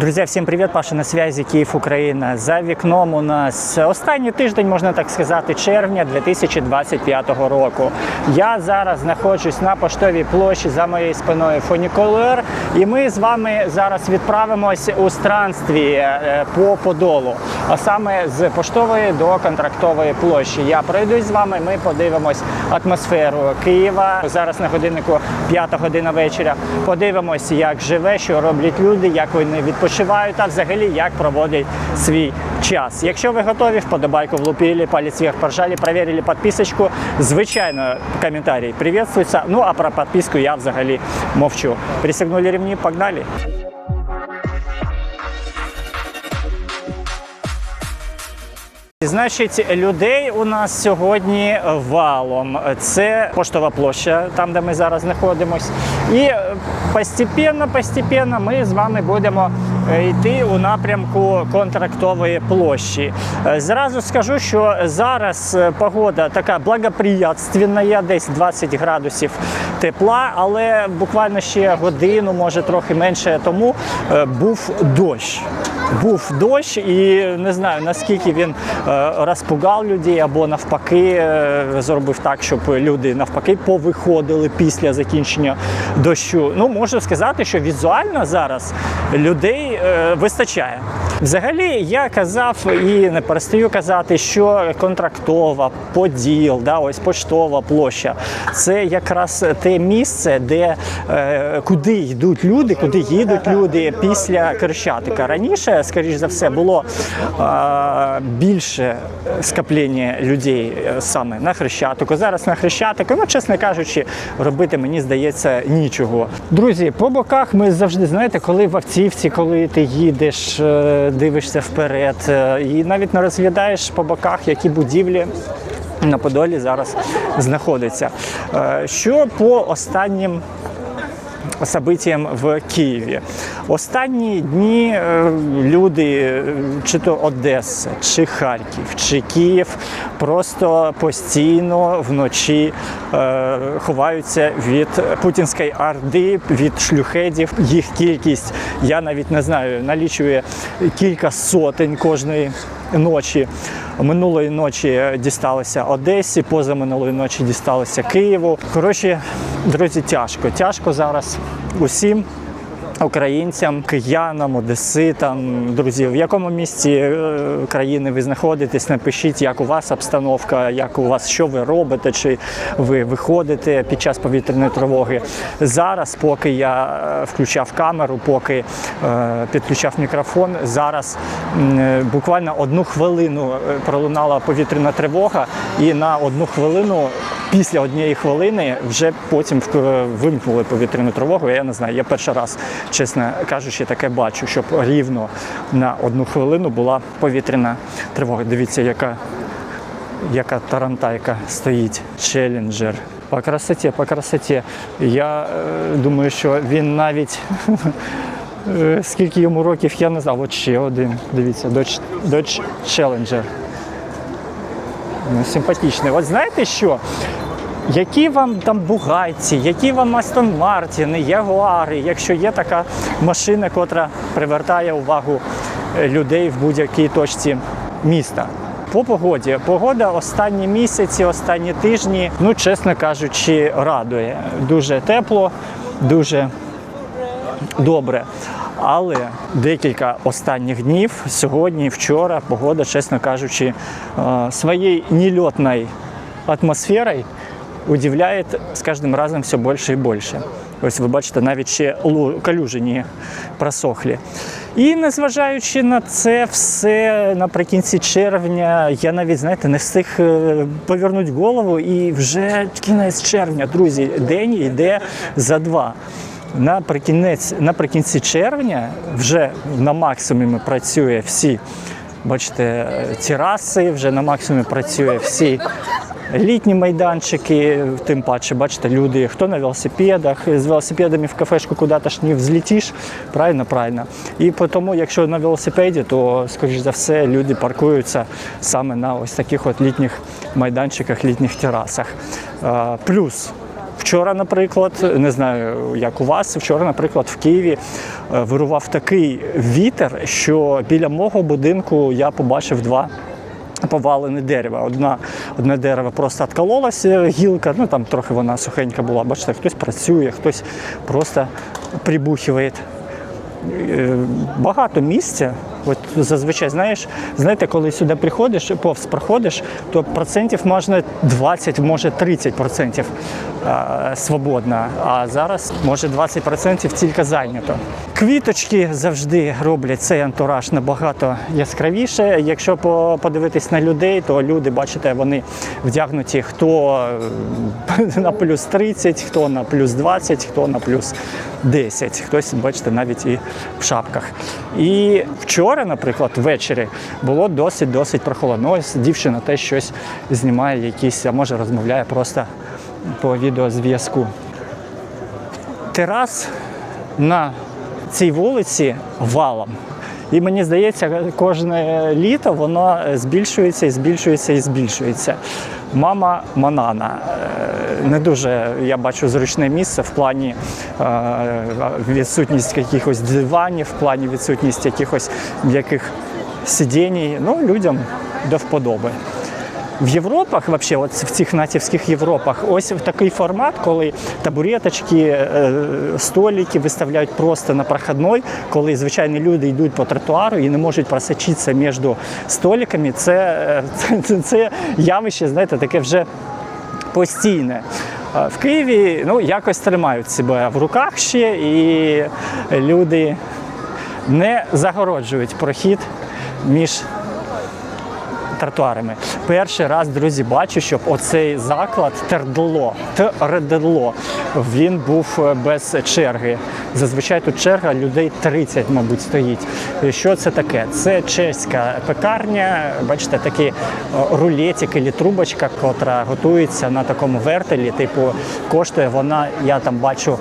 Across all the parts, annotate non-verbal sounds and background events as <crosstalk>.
Друзі, всім привіт! Паша на зв'язі Київ, Україна. За вікном у нас останній тиждень, можна так сказати, червня 2025 року. Я зараз знаходжусь на поштовій площі за моєю спиною фунікулер, і ми з вами зараз відправимось у странстві е, по Подолу, а саме з поштової до контрактової площі. Я пройдусь з вами. Ми подивимось атмосферу Києва. Зараз на годиннику 5 година вечора. Подивимось, як живе, що роблять люди, як вони відпочивають, а взагалі як проводять свій час. Якщо ви готові, вподобайку влупили, палець вверх поржали, проверили підписочку. Звичайно, коментарі приветствуються. Ну а про підписку я взагалі мовчу. Присягнули ремні, погнали. Значить, людей у нас сьогодні валом. Це поштова площа, там де ми зараз знаходимось. І постепенно, постепенно ми з вами будемо йти у напрямку контрактової площі. Е, Зразу скажу, що зараз е, погода така благоприятственна, десь 20 градусів тепла, але буквально ще годину, може трохи менше тому е, був дощ. Був дощ, і не знаю наскільки він е, розпугав людей або навпаки е, зробив так, щоб люди навпаки повиходили після закінчення дощу. Ну можу сказати, що візуально зараз людей е, вистачає. Взагалі, я казав і не перестаю казати, що контрактова, поділ, да, ось поштова площа це якраз те місце, де е, куди йдуть люди, куди їдуть люди після Крещатика. Раніше, скоріш за все, було е, більше скоплення людей е, саме на Хрещатику. Зараз на Хрещатику, ну, чесно кажучи, робити мені здається нічого. Друзі, по боках ми завжди знаєте, коли в автівці, коли ти їдеш, е, дивишся вперед, е, і навіть не розглядаєш по боках, які будівлі. На Подолі зараз знаходиться. Е, Що по останнім событиям в Києві. Останні дні е, люди, е, чи то Одеса, чи Харків, чи Київ, просто постійно вночі е, ховаються від путінської орди, від шлюхедів. Їх кількість, я навіть не знаю, налічує кілька сотень кожної ночі. Минулої ночі дісталися Одесі, позаминулої ночі дісталися Києву. Коротше, друзі, тяжко. Тяжко зараз усім. Українцям, киянам, одеситам, друзі, в якому місці е, країни ви знаходитесь, напишіть, як у вас обстановка, як у вас що ви робите, чи ви виходите під час повітряної тривоги. Зараз, поки я е, включав камеру, поки е, підключав мікрофон, зараз буквально одну хвилину пролунала повітряна тривога, і на одну хвилину. Після однієї хвилини вже потім вимкнули повітряну тривогу. Я не знаю, я перший раз, чесно кажучи, таке бачу, щоб рівно на одну хвилину була повітряна тривога. Дивіться, яка, яка тарантайка стоїть. Челленджер. По красоті, по красоті. Я е, думаю, що він навіть. <laughs> е, Скільки йому років, я не знаю. От ще один. Дивіться, Dodge, Dodge Challenger. Ну, симпатичний. От знаєте що? Які вам там бугайці, які вам Астон Мартіни, Ягуари, якщо є така машина, котра привертає увагу е, людей в будь-якій точці міста. По погоді. Pогода останні місяці, останні тижні, ну чесно кажучи, радує. Дуже тепло, дуже добре. Але декілька останніх днів, сьогодні, вчора, погода, чесно кажучи, е, своєю нельотною атмосферою удивляє з кожним разом все більше і більше. Ось ви бачите, навіть ще не просохлі. І незважаючи на це все наприкінці червня, я навіть знаєте, не встиг е, повернути голову, і вже кінець червня, друзі, день йде за два. Наприкінець, наприкінці червня вже на максимумі працює всі. Бачите, е, тераси, вже на максимумі працює всі літні майданчики, тим паче, бачите, люди, хто на велосипедах, з велосипедами в кафешку куди-то ж не взлетиш, правильно, правильно. І тому, якщо на велосипеді, то, скоріш за все, люди паркуються саме на ось таких от літніх майданчиках, літніх терасах. Плюс Вчора, наприклад, не знаю, як у вас, вчора, наприклад, в Києві е, вирував такий вітер, що біля мого будинку я побачив два. Повалене дерево. Одна, одне дерево просто відкололося, гілка, ну там трохи вона сухенька була. Бачите, хтось працює, хтось просто прибухує. Е, Багато місця. От зазвичай, знаєш, знаєте, коли сюди приходиш, повз проходиш, то процентів можна 20, може 30 процентів свободно. А зараз може 20 процентів тільки зайнято. Квіточки завжди роблять цей антураж набагато яскравіше. Якщо подивитись на людей, то люди, бачите, вони вдягнуті хто е, <laughs> на плюс 30, хто на плюс 20, хто на плюс 10. Хтось, бачите, навіть і в шапках. І вчора, наприклад, ввечері було досить-досить прохолодно. Ось дівчина теж щось знімає, якісь, а може розмовляє просто по відеозв'язку. Терас на цій вулиці валом. І мені здається, кожне літо воно збільшується і збільшується і збільшується. Мама Манана. Е, Не дуже я бачу зручне місце в плані е, відсутність якихось диванів, в плані відсутність якихось м'яких сидінь. Ну, людям до вподоби. В Європах, вообще, от в цих натівських Європах, ось такий формат, коли табуреточки, е, столики виставляють просто на проходной, коли звичайні люди йдуть по тротуару і не можуть просочитися між столиками, це, е, це, <laughs> це явище, знаєте, таке вже постійне. В Києві ну, якось тримають себе в руках ще, і люди не загороджують прохід між тротуарами. Перший раз, друзі, бачу, щоб оцей заклад Тердло, Тердло, він був е, без черги. Зазвичай тут черга людей 30, мабуть, стоїть. Що це таке? Це чеська пекарня. Бачите, такий е, рулетик і трубочка, котра готується на такому вертелі. Типу, коштує вона, я там бачу.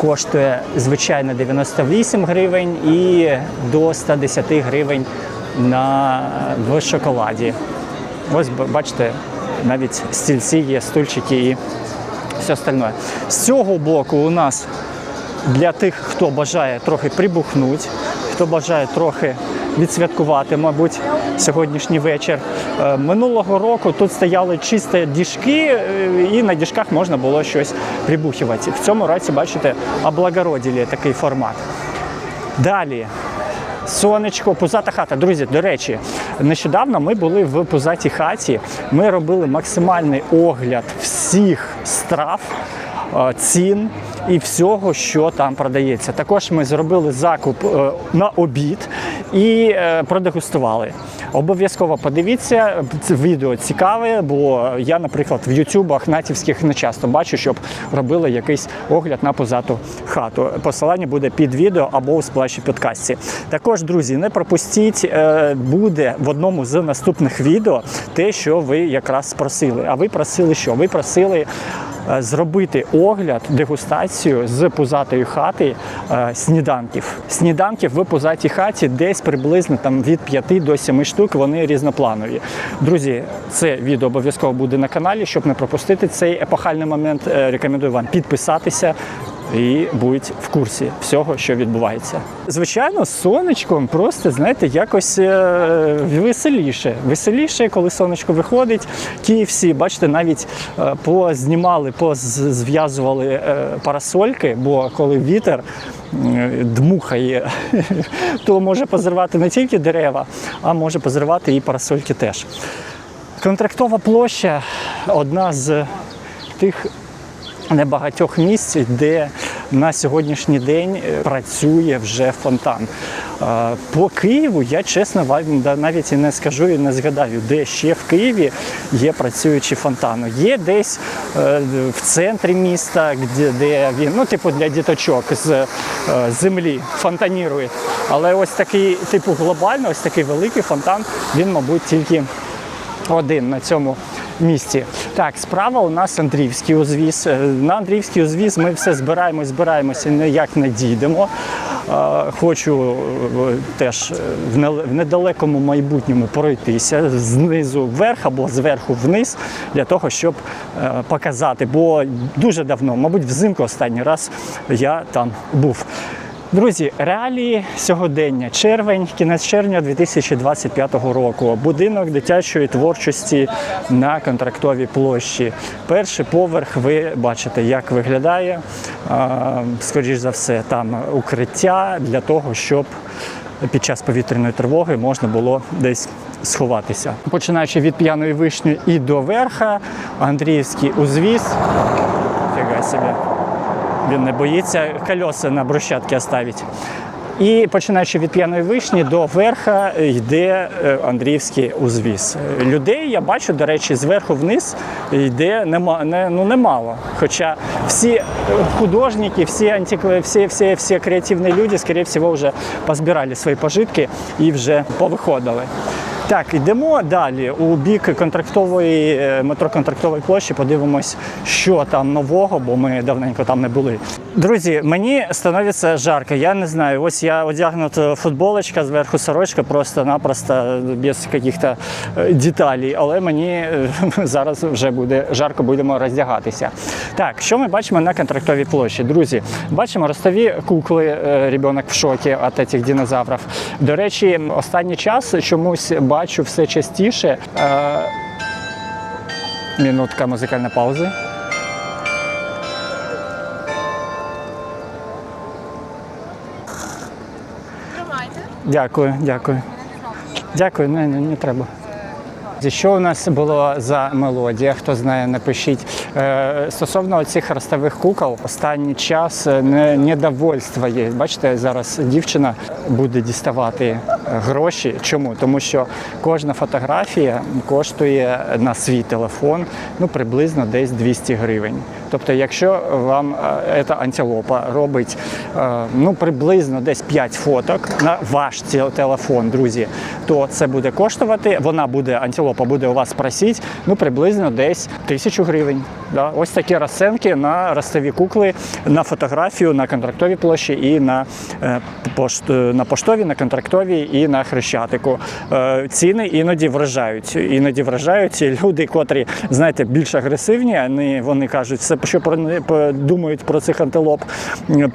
Коштує звичайно 98 гривень і до 110 гривень на, в шоколаді. Ось бачите, навіть стільці є, стульчики і все остальне. З цього боку у нас для тих, хто бажає трохи прибухнути, хто бажає трохи відсвяткувати, мабуть, сьогоднішній вечір. Е, Минулого року тут стояли чисті діжки, е, і на діжках можна було щось прибухувати. В цьому році, бачите, облагородили такий формат. Далі. Сонечко, пузата хата. Друзі, до речі, нещодавно ми були в пузатій хаті. Ми робили максимальний огляд всіх страв, е, цін і всього, що там продається. Також ми зробили закуп е, на обід і е, продегустували. Обов'язково подивіться, це відео цікаве, бо я, наприклад, в ютубах натівських не часто бачу, щоб робили якийсь огляд на позату хату. Посилання буде під відео або у сплаші підкасті. Також, друзі, не пропустіть, е, буде в одному з наступних відео те, що ви якраз просили. А ви просили що? Ви просили. Е, Зробити огляд, дегустацію з пузатої хати е, сніданків. Сніданків в пузатій хаті десь приблизно там від 5 до 7 штук. Вони різнопланові. Друзі, це відео обов'язково буде на каналі. Щоб не пропустити цей епохальний момент, е, рекомендую вам підписатися. І будь в курсі всього, що відбувається. Звичайно, з сонечком просто знаєте, якось е, веселіше. Веселіше, коли сонечко виходить. KFC, бачите, навіть е, познімали, позв'язували е, парасольки, бо коли вітер дмухає, <laughs> то може позривати не тільки дерева, а може позривати і парасольки теж. Контрактова площа одна з тих небагатьох місць, де на сьогоднішній день е, працює вже фонтан. Е, По Києву я чесно вам навіть і не скажу і не згадаю, де ще в Києві є працюючі фонтани. Є десь е, в центрі міста, де, він, ну, типу для діточок з землі фонтанірує. Але ось такий, типу, глобально, ось такий великий фонтан, він, мабуть, тільки один на цьому місці. Так, справа у нас Андріївський узвіз. Е, На Андріївський узвіз ми все збираємось, збираємося, ніяк не дійдемо. Хочу е, теж в недалекому майбутньому пройтися знизу вверх або зверху вниз для того, щоб е, показати. Бо дуже давно, мабуть, взимку останній раз я там був. Друзі, реалії сьогодення, червень, кінець червня 2025 року. Будинок дитячої творчості на контрактовій площі. Перший поверх ви бачите, як виглядає. Скоріш за все, там укриття для того, щоб під час повітряної тривоги можна було десь сховатися. Починаючи від п'яної вишні і до верха, Андріївський узвіз. Фіга собі. Він не боїться кольоса на брусчатки оставити. І починаючи від п'яної вишні до верха йде е, Андріївський узвіз. Людей я бачу, до речі, зверху вниз йде нема, не, ну, немало. Хоча всі художники, всі, антикви, всі, всі, всі креативні люди, скоріше всього, вже позбирали свої пожитки і вже повиходили. Так, йдемо далі у бік контрактової е, метро контрактової площі. Подивимось, що там нового, бо ми давненько там не були. Друзі, мені становиться жарко. Я не знаю. Ось я одягнута футболочка, зверху сорочка, просто-напросто без яких-то е, деталей. Але мені е, <laughs> зараз вже буде жарко, будемо роздягатися. Так, що ми бачимо на контрактовій площі? Друзі, бачимо ростові кукли, ребенок в шокі від цих динозаврів. До речі, останній час чомусь бачу все частіше. Е, Минутка музикальної паузи. Тримайте. Дякую, дякую. Дякую, не, не, не треба. Що у нас було за мелодія? Хто знає, напишіть. Е, стосовно цих ростових кукол, останній час е, недовольство є. Бачите, зараз дівчина буде діставати е, гроші. Чому? Тому що кожна фотографія коштує на свій телефон ну, приблизно десь 200 гривень. Тобто, якщо вам ця антилопа робить ну, приблизно десь 5 фоток на ваш телефон, друзі, то це буде коштувати. Вона буде, антилопа буде у вас просити ну, приблизно десь тисячу гривень. Да? Ось такі розценки на ростові кукли, на фотографію, на контрактовій площі і на, е, пошт, на поштовій, на контрактовій і на хрещатику. Е, ціни іноді вражають. Іноді вражають люди, котрі, знаєте, більш агресивні, вони, вони кажуть, все, що про думають про цих антилоп,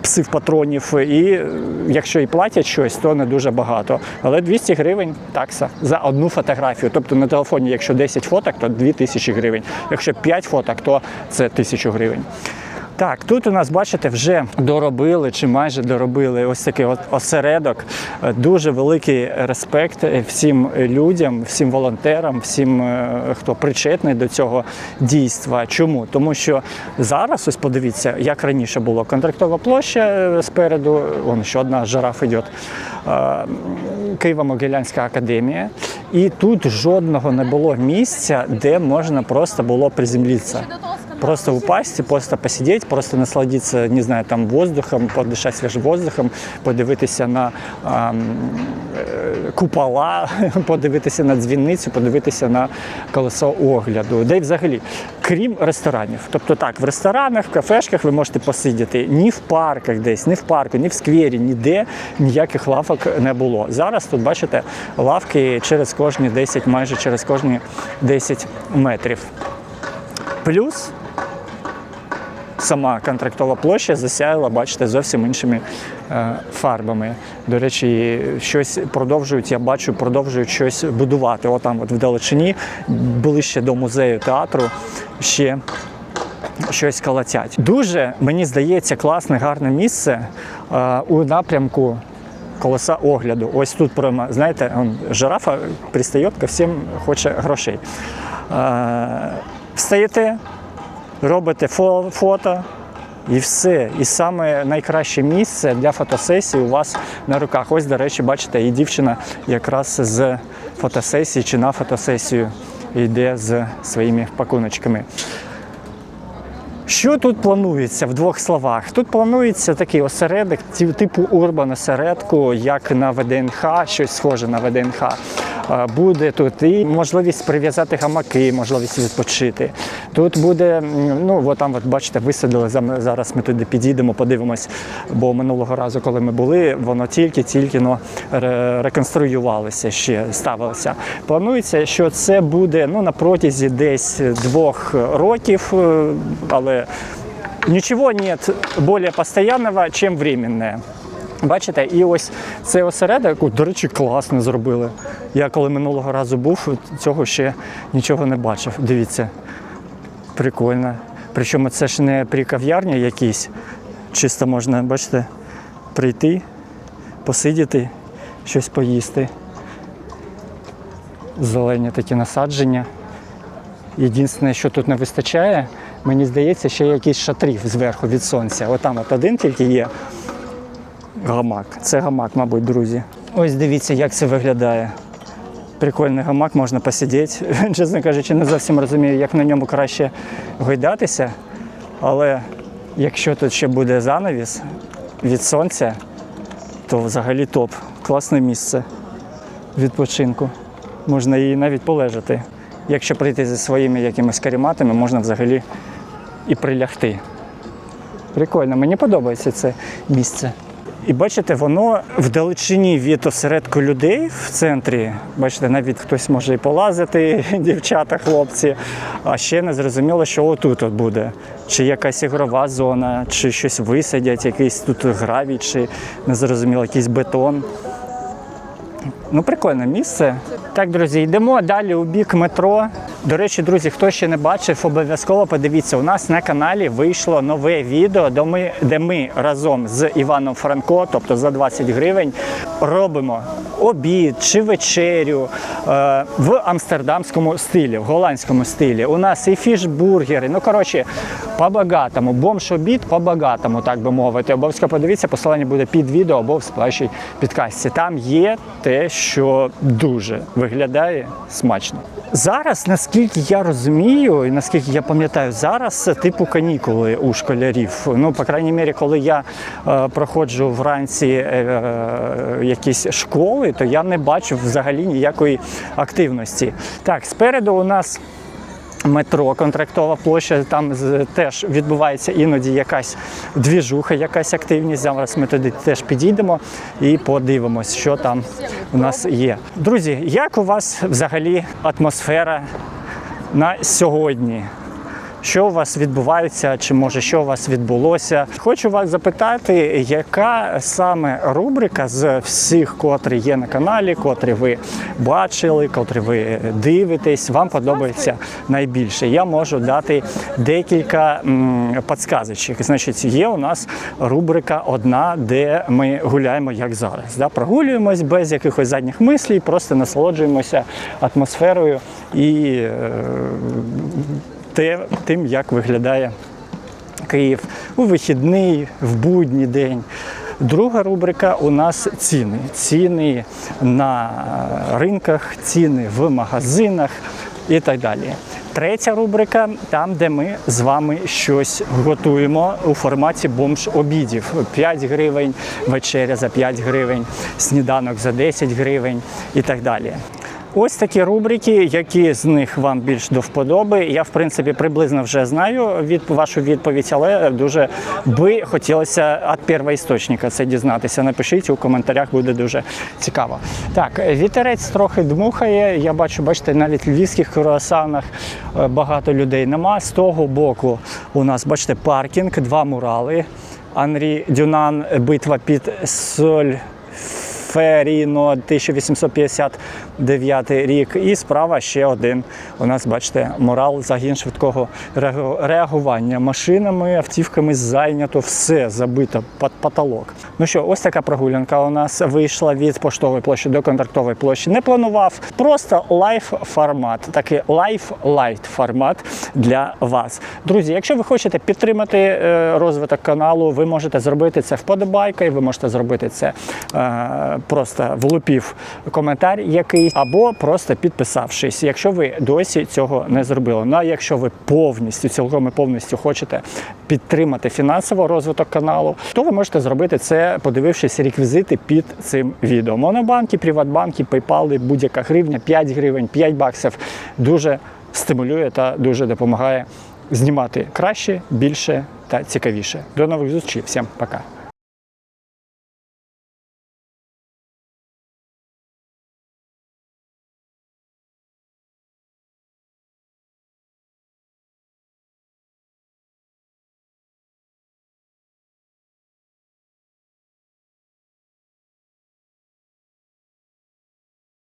псів патронів. І е, якщо і платять щось, то не дуже багато. Але 200 гривень такса за одну фотографію. Тобто на телефоні, якщо 10 фоток, то 2000 гривень. Якщо 5 фоток, то це 1000 гривень. Так, тут у нас, бачите, вже доробили чи майже доробили ось такий от осередок. Е, Дуже великий респект всім людям, всім волонтерам, всім, е, хто причетний до цього дійства. Чому? Тому що зараз, ось подивіться, як раніше було контрактова площа е, спереду, вон ще одна жираф йде. Києво-Могилянська академія, і тут жодного не було місця, де можна просто було приземлитися. Просто упасть, просто посидеть, просто насладиться, не знаю, там воздухом, подишати свіжим воздухом, подивитися на ам, е, купола, <laughs> подивитися на дзвіницю, подивитися на колесо огляду. Де й взагалі, крім ресторанів. Тобто так, в ресторанах, в кафешках ви можете посидіти. Ні в парках десь, ні в парку, ні в сквері, ніде ніяких лавок не було. Зараз тут бачите лавки через кожні 10, майже через кожні 10 метрів. Плюс сама контрактова площа засяяла, бачите, зовсім іншими е, фарбами. До речі, щось продовжують, я бачу, продовжують щось будувати. Отам, от вдалечині, ближче до музею театру, ще щось колотять. Дуже, мені здається, класне, гарне місце е, у напрямку. Колеса огляду. Ось тут прямо, знаєте, он, жирафа пристає ко всім хоче грошей. Е, встаєте, робите фо- фото і все. І саме найкраще місце для фотосесії у вас на руках. Ось, до речі, бачите, і дівчина якраз з фотосесії чи на фотосесію йде з своїми пакуночками. Що тут планується в двох словах? Тут планується такий осередок, типу урбан осередку, як на ВДНХ, щось схоже на ВДНХ. Буде тут і можливість прив'язати гамаки, можливість відпочити. Тут буде, ну от там, от бачите, висадили зараз. Ми туди підійдемо, подивимось. Бо минулого разу, коли ми були, воно тільки-тільки ну, реконструювалося ще, ставилося. Планується, що це буде ну, на протязі десь двох років, е, але нічого нет більш постоянного, чим временне. Бачите, і ось цей осередок, до речі, класно зробили. Я коли минулого разу був, цього ще нічого не бачив. Дивіться, прикольно. Причому це ж не при кав'ярні якійсь. Чисто можна, бачите, прийти, посидіти, щось поїсти. Зелені такі насадження. Єдине, що тут не вистачає, мені здається, ще якийсь шатрів зверху від сонця. Отам от один тільки є. Гамак. Це гамак, мабуть, друзі. Ось дивіться, як це виглядає. Прикольний гамак, можна посидіти. <laughs> Чесно кажучи, не зовсім розумію, як на ньому краще гойдатися. Але якщо тут ще буде занавіс від сонця, то взагалі топ. Класне місце відпочинку. Можна і навіть полежати. Якщо прийти зі своїми якимись каріматами, можна взагалі і прилягти. Прикольно, мені подобається це місце. І бачите, воно вдалечині від осередку людей в центрі. Бачите, навіть хтось може і полазити, <laughs> дівчата, хлопці. А ще не зрозуміло, що отут от буде. Чи якась ігрова зона, чи щось висадять, якийсь тут гравій, чи не зрозуміло, якийсь бетон. Ну, прикольне місце. Так, друзі, йдемо далі у бік метро. До речі, друзі, хто ще не бачив, обов'язково подивіться. У нас на каналі вийшло нове відео, де ми, де ми разом з Іваном Франко, тобто за 20 гривень, робимо обід чи вечерю е, в амстердамському стилі, в голландському стилі. У нас і фішбургери. Ну, коротше, по-багатому. Бомж-обід по-багатому, так би мовити. Обов'язково подивіться, посилання буде під відео або в сплачій підкасті. Там є те, що дуже виглядає смачно. Зараз, наскільки я розумію, і наскільки я пам'ятаю, зараз це типу канікули у школярів. Ну, по крайній мірі, коли я е, проходжу вранці е, е, якісь школи, то я не бачу взагалі ніякої активності. Так, спереду у нас метро, контрактова площа, там теж відбувається іноді якась двіжуха, якась активність. Зараз ми туди теж підійдемо і подивимось, що там у нас є. Друзі, як у вас взагалі атмосфера на сьогодні? Що у вас відбувається, чи може що у вас відбулося? Хочу вас запитати, яка саме рубрика з всіх, котрі є на каналі, котрі ви бачили, котрі ви дивитесь, вам подобається найбільше. Я можу дати декілька м, підсказочок. Значить, є у нас рубрика одна, де ми гуляємо як зараз. Да? Прогулюємось без якихось задніх мислій, просто насолоджуємося атмосферою і. Те, тим, як виглядає Київ у вихідний, в будній день. Друга рубрика у нас ціни. Ціни на ринках, ціни в магазинах і так далі. Третя рубрика там, де ми з вами щось готуємо у форматі бомж-обідів. 5 гривень, вечеря за 5 гривень, сніданок за 10 гривень і так далі. Ось такі рубрики, які з них вам більш до вподоби. Я, в принципі, приблизно вже знаю від вашу відповідь, але дуже би хотілося від первоісточника це дізнатися. Напишіть у коментарях, буде дуже цікаво. Так, вітерець трохи дмухає. Я бачу, бачите, навіть львівських круасанах е, багато людей нема. З того боку у нас, бачите, паркінг, два мурали. Анрі Дюнан, битва під соль. Феріно 1859 рік. І справа ще один. У нас, бачите, морал загін швидкого реагування. Машинами, автівками зайнято, все забито під потолок. Ну що, ось така прогулянка у нас вийшла від поштової площі до контрактової площі. Не планував, просто лайф формат, такий лайф лайт формат для вас. Друзі, якщо ви хочете підтримати е, розвиток каналу, ви можете зробити це вподобайкою, ви можете зробити це е, просто влупив коментар якийсь, або просто підписавшись, якщо ви досі цього не зробили. Ну а якщо ви повністю, цілком і повністю хочете підтримати фінансово розвиток каналу, то ви можете зробити це, подивившись реквізити під цим відео. Монобанки, Приватбанки, PayPal, будь-яка гривня, 5 гривень, 5 баксів дуже стимулює та дуже допомагає знімати краще, більше та цікавіше. До нових зустрічей. Всім пока.